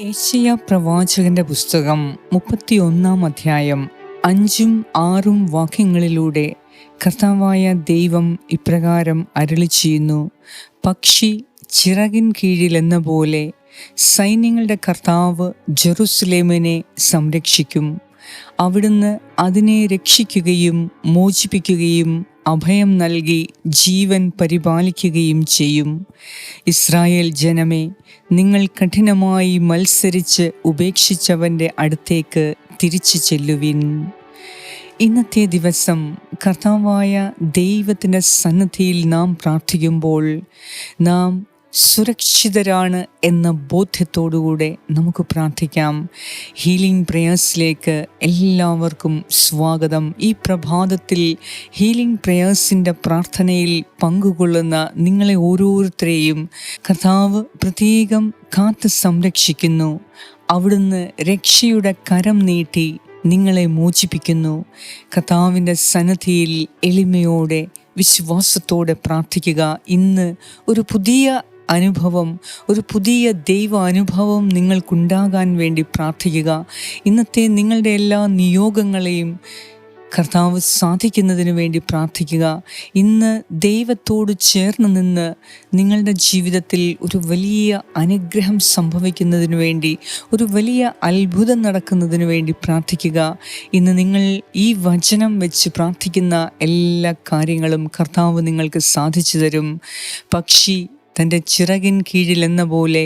Asia പ്രവാചകന്റെ പുസ്തകം മുപ്പത്തിയൊന്നാം അധ്യായം അഞ്ചും ആറും വാക്യങ്ങളിലൂടെ കർത്താവായ ദൈവം ഇപ്രകാരം അരുളി ചെയ്യുന്നു. പക്ഷി ചിറകിൻ കീഴിലെന്ന പോലെ സൈന്യങ്ങളുടെ കർത്താവ് ജെറുസലേമിനെ സംരക്ഷിക്കും. അവിടുന്ന് അതിനെ രക്ഷിക്കുകയും മോചിപ്പിക്കുകയും അഭയം നൽകി ജീവൻ പരിപാലിക്കുകയും ചെയ്യും. ഇസ്രായേൽ ജനമേ നിങ്ങൾ കഠിനമായി മത്സരിച്ച് ഉപേക്ഷിച്ചവന്റെ അടുത്തേക്ക് തിരിച്ചു ചെല്ലുവിൻ. ഇന്നത്തെ ദിവസം കർത്താവായ ദൈവത്തിന്റെ സന്നദ്ധിയിൽ നാം പ്രാർത്ഥിക്കുമ്പോൾ നാം സുരക്ഷിതരാണ് എന്ന ബോധ്യത്തോടുകൂടെ നമുക്ക് പ്രാർത്ഥിക്കാം. ഹീലിംഗ് പ്രേയേഴ്സിലേക്ക് എല്ലാവർക്കും സ്വാഗതം. ഈ പ്രഭാതത്തിൽ ഹീലിംഗ് പ്രേയേഴ്സിന്റെ പ്രാർത്ഥനയിൽ പങ്കുകൊള്ളുന്ന നിങ്ങളെ ഓരോരുത്തരെയും കർത്താവ് പ്രത്യേകം കാത്തു സംരക്ഷിക്കുന്നു. അവിടുന്ന് രക്ഷയുടെ കരം നീട്ടി നിങ്ങളെ മോചിപ്പിക്കുന്നു. കർത്താവിന്റെ സന്നദ്ധിയിൽ എളിമയോടെ വിശ്വാസത്തോടെ പ്രാർത്ഥിക്കുക. ഇന്ന് ഒരു പുതിയ അനുഭവം ഒരു പുതിയ ദൈവ അനുഭവം നിങ്ങൾക്കുണ്ടാകാൻ വേണ്ടി പ്രാർത്ഥിക്കുക. ഇന്നത്തെ നിങ്ങളുടെ എല്ലാ നിയോഗങ്ങളെയും കർത്താവ് സാധിക്കുന്നതിന് വേണ്ടി പ്രാർത്ഥിക്കുക. ഇന്ന് ദൈവത്തോട് ചേർന്ന് നിന്ന് നിങ്ങളുടെ ജീവിതത്തിൽ ഒരു വലിയ അനുഗ്രഹം സംഭവിക്കുന്നതിന് വേണ്ടി ഒരു വലിയ അത്ഭുതം നടക്കുന്നതിന് വേണ്ടി പ്രാർത്ഥിക്കുക. ഇന്ന് നിങ്ങൾ ഈ വചനം വെച്ച് പ്രാർത്ഥിക്കുന്ന എല്ലാ കാര്യങ്ങളും കർത്താവ് നിങ്ങൾക്ക് സാധിച്ചു തരും. പക്ഷി തന്റെ ചിറകിൻ കീഴിലെന്ന പോലെ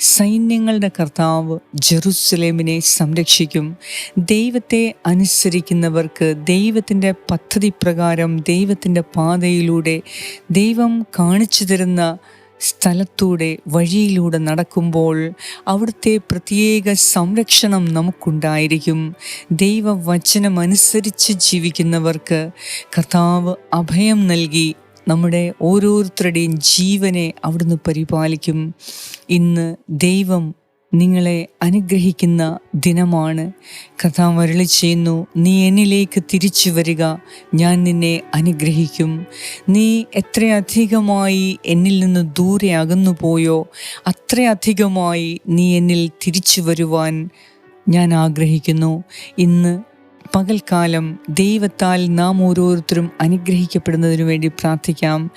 സൈന്യങ്ങളുടെ കർത്താവ് ജെറുസലേമിനെ സംരക്ഷിക്കും. ദൈവത്തെ അനുസരിക്കുന്നവർക്ക് ദൈവത്തിന്റെ പദ്ധതി പ്രകാരം ദൈവത്തിന്റെ പാതയിലൂടെ ദൈവം കാണിച്ചു തരുന്ന സ്ഥലത്തൂടെ വഴിയിലൂടെ നടക്കുമ്പോൾ അവിടുത്തെ പ്രത്യേക സംരക്ഷണം നമുക്കുണ്ടായിരിക്കും. ദൈവവചനമനുസരിച്ച് ജീവിക്കുന്നവർക്ക് കർത്താവ് അഭയം നൽകി നമ്മുടെ ഓരോരുത്തരുടെയും ജീവനെ അവിടുന്ന് പരിപാലിക്കും. ഇന്ന് ദൈവം നിങ്ങളെ അനുഗ്രഹിക്കുന്ന ദിനമാണ്. കഥ വരളി ചെയ്യുന്നു നീ എന്നിലേക്ക് തിരിച്ചു വരിക ഞാൻ നിന്നെ അനുഗ്രഹിക്കും. നീ എത്രയധികമായി എന്നിൽ നിന്ന് ദൂരെ അകന്നു പോയോ അത്രയധികമായി നീ എന്നിൽ തിരിച്ചു വരുവാൻ ഞാൻ ആഗ്രഹിക്കുന്നു. ഇന്ന് പകൽക്കാലം ദൈവത്താൽ നാം ഓരോരുത്തരും അനുഗ്രഹിക്കപ്പെടുന്നതിനു വേണ്ടി പ്രാർത്ഥിക്കാം.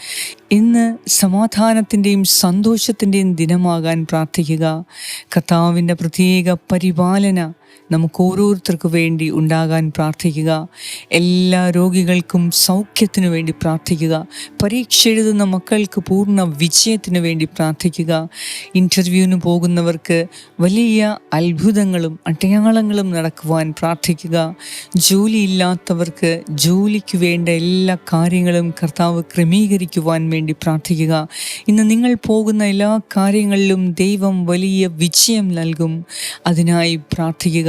ഇന്ന് സമാധാനത്തിന്റെയും സന്തോഷത്തിന്റെയും ദിനമാകാൻ പ്രാർത്ഥിക്കുക. കർത്താവിന്റെ പ്രത്യേക പരിപാലന നമുക്ക് ഓരോരുത്തർക്ക് വേണ്ടി ഉണ്ടാകാൻ പ്രാർത്ഥിക്കുക. എല്ലാ രോഗികൾക്കും സൗഖ്യത്തിനു വേണ്ടി പ്രാർത്ഥിക്കുക. പരീക്ഷ എഴുതുന്ന മക്കൾക്ക് പൂർണ വിജയത്തിനു വേണ്ടി പ്രാർത്ഥിക്കുക. ഇന്റർവ്യൂവിന് പോകുന്നവർക്ക് വലിയ അത്ഭുതങ്ങളും അടയാളങ്ങളും നടക്കുവാൻ പ്രാർത്ഥിക്കുക. ജോലിയില്ലാത്തവർക്ക് ജോലിക്ക് വേണ്ട എല്ലാ കാര്യങ്ങളും കർത്താവ് ക്രമീകരിക്കുവാൻ വേണ്ടി പ്രാർത്ഥിക്കുക. ഇന്ന് നിങ്ങൾ പോകുന്ന എല്ലാ കാര്യങ്ങളിലും ദൈവം വലിയ വിജയം നൽകും. അതിനായി പ്രാർത്ഥിക്കുക.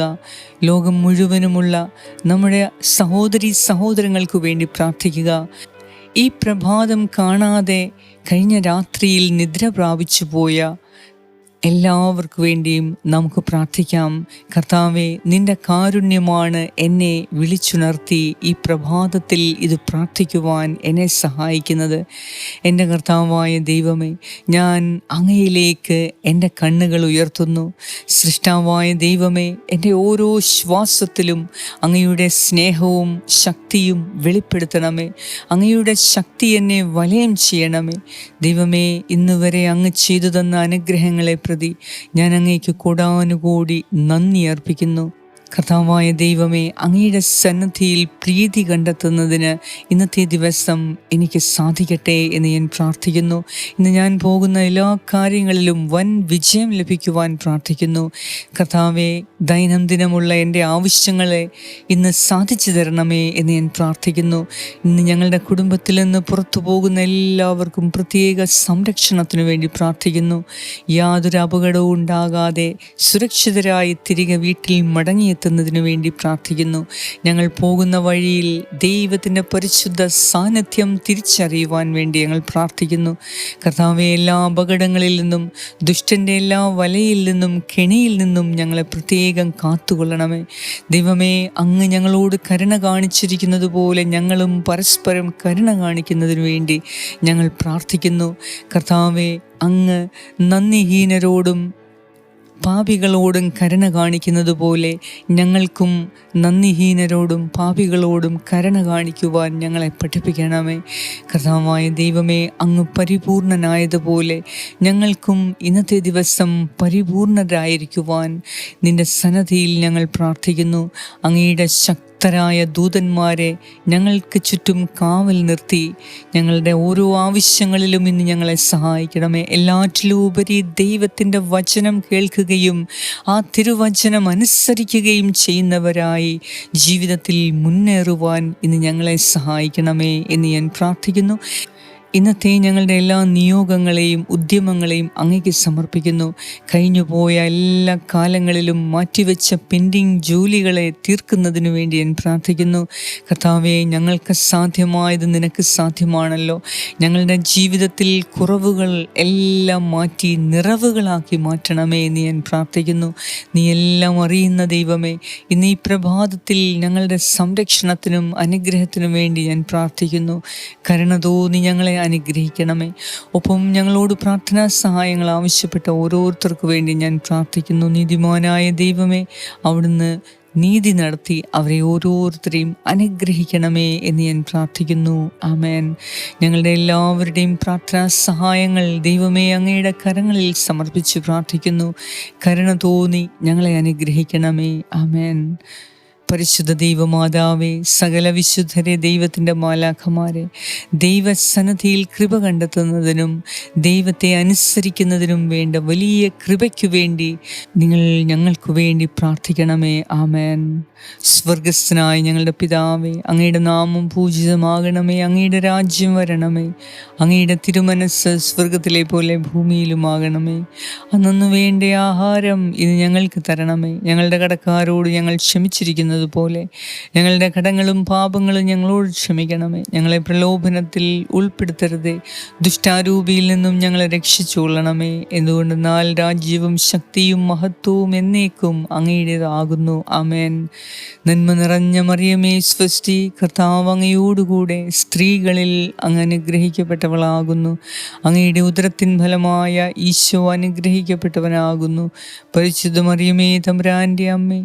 ലോകം മുഴുവനുമുള്ള നമ്മുടെ സഹോദരി സഹോദരങ്ങൾക്ക് വേണ്ടി പ്രാർത്ഥിക്കുക. ഈ പ്രഭാതം കാണാതെ കഴിഞ്ഞ രാത്രിയിൽ നിദ്ര പ്രാപിച്ചു പോയ എല്ലാവർക്കു വേണ്ടിയും നമുക്ക് പ്രാർത്ഥിക്കാം. കർത്താവെ നിന്റെ കാരുണ്യമാണ് എന്നെ വിളിച്ചുണർത്തി ഈ പ്രഭാതത്തിൽ ഇത് പ്രാർത്ഥിക്കുവാൻ എന്നെ സഹായിക്കുന്നത്. എന്റെ കർത്താവായ ദൈവമേ ഞാൻ അങ്ങയിലേക്ക് എന്റെ കണ്ണുകൾ ഉയർത്തുന്നു. സൃഷ്ടാവായ ദൈവമേ എന്റെ ഓരോ ശ്വാസത്തിലും അങ്ങയുടെ സ്നേഹവും ശക്തിയും വെളിപ്പെടുത്തണമേ. അങ്ങയുടെ ശക്തി എന്നെ വലയം ചെയ്യണമേ. ദൈവമേ ഇന്നുവരെ അങ്ങ് ചെയ്തു തന്ന അനുഗ്രഹങ്ങളെ പ്രതി. ഞാൻ അങ്ങേക്ക് കൂടാനുകൂടി നന്ദി അർപ്പിക്കുന്നു. കർത്താവായ ദൈവമേ അങ്ങയുടെ സന്നദ്ധിയിൽ പ്രീതി കണ്ടെത്തുന്നതിന് ഇന്നത്തെ ദിവസം എനിക്ക് സാധിക്കട്ടെ എന്ന് ഞാൻ പ്രാർത്ഥിക്കുന്നു. ഇന്ന് ഞാൻ പോകുന്ന എല്ലാ കാര്യങ്ങളിലും വൻ വിജയം ലഭിക്കുവാൻ പ്രാർത്ഥിക്കുന്നു. കർത്താവെ ദൈനംദിനമുള്ള എന്റെ ആവശ്യങ്ങളെ ഇന്ന് സാധിച്ചു തരണമേ എന്ന് ഞാൻ പ്രാർത്ഥിക്കുന്നു. ഇന്ന് ഞങ്ങളുടെ കുടുംബത്തിൽ നിന്ന് പുറത്തു പോകുന്ന എല്ലാവർക്കും പ്രത്യേക സംരക്ഷണത്തിനു വേണ്ടി പ്രാർത്ഥിക്കുന്നു. യാതൊരു അപകടവും ഉണ്ടാകാതെ സുരക്ഷിതരായി തിരികെ വീട്ടിൽ മടങ്ങിയെത്തും എത്തുന്നതിനു വേണ്ടി പ്രാർത്ഥിക്കുന്നു. ഞങ്ങൾ പോകുന്ന വഴിയിൽ ദൈവത്തിന്റെ പരിശുദ്ധ സാന്നിധ്യം തിരിച്ചറിയുവാൻ വേണ്ടി ഞങ്ങൾ പ്രാർത്ഥിക്കുന്നു. കർത്താവെ എല്ലാ അപകടങ്ങളിൽ നിന്നും ദുഷ്ടന്റെ എല്ലാ വലയിൽ നിന്നും കെണിയിൽ നിന്നും ഞങ്ങളെ പ്രത്യേകം കാത്തുകൊള്ളണമേ. ദൈവമേ അങ്ങ് ഞങ്ങളോട് കരുണ കാണിച്ചിരിക്കുന്നത് പോലെ ഞങ്ങളും പരസ്പരം കരുണ കാണിക്കുന്നതിന് വേണ്ടി ഞങ്ങൾ പ്രാർത്ഥിക്കുന്നു. കർത്താവെ അങ്ങ് നന്ദിഹീനരോടും പാപികളോടും കരുണ കാണിക്കുന്നത് പോലെ ഞങ്ങൾക്കും നന്ദിഹീനരോടും പാപികളോടും കരുണ കാണിക്കുവാൻ ഞങ്ങളെ പഠിപ്പിക്കണമേ. കർത്താവായ ദൈവമേ അങ്ങ് പരിപൂർണനായതുപോലെ ഞങ്ങൾക്കും ഇന്നത്തെ ദിവസം പരിപൂർണരായിരിക്കുവാൻ നിന്റെ സന്നദ്ധിയിൽ ഞങ്ങൾ പ്രാർത്ഥിക്കുന്നു. അങ്ങയുടെ ശക്തി ശക്തരായ ദൂതന്മാരെ ഞങ്ങൾക്ക് ചുറ്റും കാവൽ നിർത്തി. ഞങ്ങളുടെ ഓരോ ആവശ്യങ്ങളിലും ഇന്ന് ഞങ്ങളെ സഹായിക്കണമേ. എല്ലാറ്റിലും ഉപരി ദൈവത്തിന്റെ വചനം കേൾക്കുകയും ആ തിരുവചനം അനുസരിക്കുകയും ചെയ്യുന്നവരായി ജീവിതത്തിൽ മുന്നേറുവാൻ ഇന്ന് ഞങ്ങളെ സഹായിക്കണമേ എന്ന് ഞാൻ പ്രാർത്ഥിക്കുന്നു. ഇന്നത്തെ ഞങ്ങളുടെ എല്ലാ നിയോഗങ്ങളെയും ഉദ്യമങ്ങളെയും അങ്ങേക്ക് സമർപ്പിക്കുന്നു. കഴിഞ്ഞുപോയ എല്ലാ കാലങ്ങളിലും മാറ്റിവെച്ച പെൻഡിങ് ജോലികളെ തീർക്കുന്നതിനു വേണ്ടി ഞാൻ പ്രാർത്ഥിക്കുന്നു. കർത്താവെ ഞങ്ങൾക്ക് സാധ്യമായത് നിനക്ക് സാധ്യമാണല്ലോ. ഞങ്ങളുടെ ജീവിതത്തിൽ കുറവുകൾ എല്ലാം മാറ്റി നിറവുകളാക്കി മാറ്റണമേ എന്ന് ഞാൻ പ്രാർത്ഥിക്കുന്നു. നീ എല്ലാം അറിയുന്ന ദൈവമേ ഇന്ന് ഈ പ്രഭാതത്തിൽ ഞങ്ങളുടെ സംരക്ഷണത്തിനും അനുഗ്രഹത്തിനും വേണ്ടി ഞാൻ പ്രാർത്ഥിക്കുന്നു. കരുണ തോന്നി ഞങ്ങളെ അനുഗ്രഹിക്കണമേ. ഒപ്പം ഞങ്ങളോട് പ്രാർത്ഥനാ സഹായങ്ങൾ ആവശ്യപ്പെട്ട ഓരോരുത്തർക്കു വേണ്ടി ഞാൻ പ്രാർത്ഥിക്കുന്നു. നീതിമാനായ ദൈവമേ അവിടുന്ന് നീതി നടത്തി അവരെ ഓരോരുത്തരെയും അനുഗ്രഹിക്കണമേ എന്ന് ഞാൻ പ്രാർത്ഥിക്കുന്നു. ആമേൻ. ഞങ്ങളുടെ എല്ലാവരുടെയും പ്രാർത്ഥനാ സഹായങ്ങൾ ദൈവമേ അങ്ങയുടെ കരങ്ങളിൽ സമർപ്പിച്ച് പ്രാർത്ഥിക്കുന്നു. കരുണ തോന്നി ഞങ്ങളെ അനുഗ്രഹിക്കണമേ. ആമേൻ. പരിശുദ്ധ ദൈവമാതാവേ സകല വിശുദ്ധരെ ദൈവത്തിന്റെ മാലാഖമാരെ ദൈവസന്നദ്ധിയിൽ കൃപ കണ്ടെത്തുന്നതിനും ദൈവത്തെ അനുസരിക്കുന്നതിനും വേണ്ട വലിയ കൃപയ്ക്കു വേണ്ടി നിങ്ങൾ ഞങ്ങൾക്ക് വേണ്ടി പ്രാർത്ഥിക്കണമേ. ആമേൻ. സ്വർഗസ്ഥനായ ഞങ്ങളുടെ പിതാവേ അങ്ങയുടെ നാമം പൂജിതമാകണമേ. അങ്ങയുടെ രാജ്യം വരണമേ. അങ്ങയുടെ തിരുമനസ് സ്വർഗത്തിലെ പോലെ ഭൂമിയിലുമാകണമേ. അന്നു വേണ്ട ആഹാരം ഇത് ഞങ്ങൾക്ക് തരണമേ. ഞങ്ങളുടെ കടക്കാരോട് ഞങ്ങൾ ക്ഷമിച്ചിരിക്കുന്നത് പോലെ ഞങ്ങളുടെ കടങ്ങളും പാപങ്ങളും ഞങ്ങളോട് ക്ഷമിക്കണമേ. ഞങ്ങളെ പ്രലോഭനത്തിൽ ഉൾപ്പെടുത്തരുതേ. ദുഷ്ടാരൂപിയിൽ നിന്നും ഞങ്ങളെ രക്ഷിച്ചുകൊള്ളണമേ. എന്തുകൊണ്ടെന്നാൽ രാജ്യവും ശക്തിയും മഹത്വവും എന്നേക്കും അങ്ങയുടേതാകുന്നു. അമേൻ നന്മ നിറഞ്ഞ മറിയമേ സ്വസ്തി കർത്താവ് അങ്ങയോടുകൂടെ സ്ത്രീകളിൽ അങ്ങ് അനുഗ്രഹിക്കപ്പെട്ടവളാകുന്നു. അങ്ങയുടെ ഉദരത്തിൻ ഫലമായ ഈശോ അനുഗ്രഹിക്കപ്പെട്ടവനാകുന്നു. പരിശുദ്ധ മറിയമേ തമ്പുരാന്റെ അമ്മേ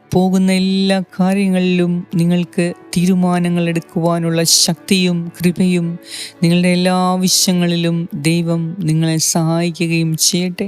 പോകുന്ന എല്ലാ കാര്യങ്ങളിലും നിങ്ങൾക്ക് തീരുമാനങ്ങൾ എടുക്കുവാനുള്ള ശക്തിയും കൃപയും നിങ്ങളുടെ എല്ലാ ആവശ്യങ്ങളിലും ദൈവം നിങ്ങളെ സഹായിക്കുകയും ചെയ്യട്ടെ.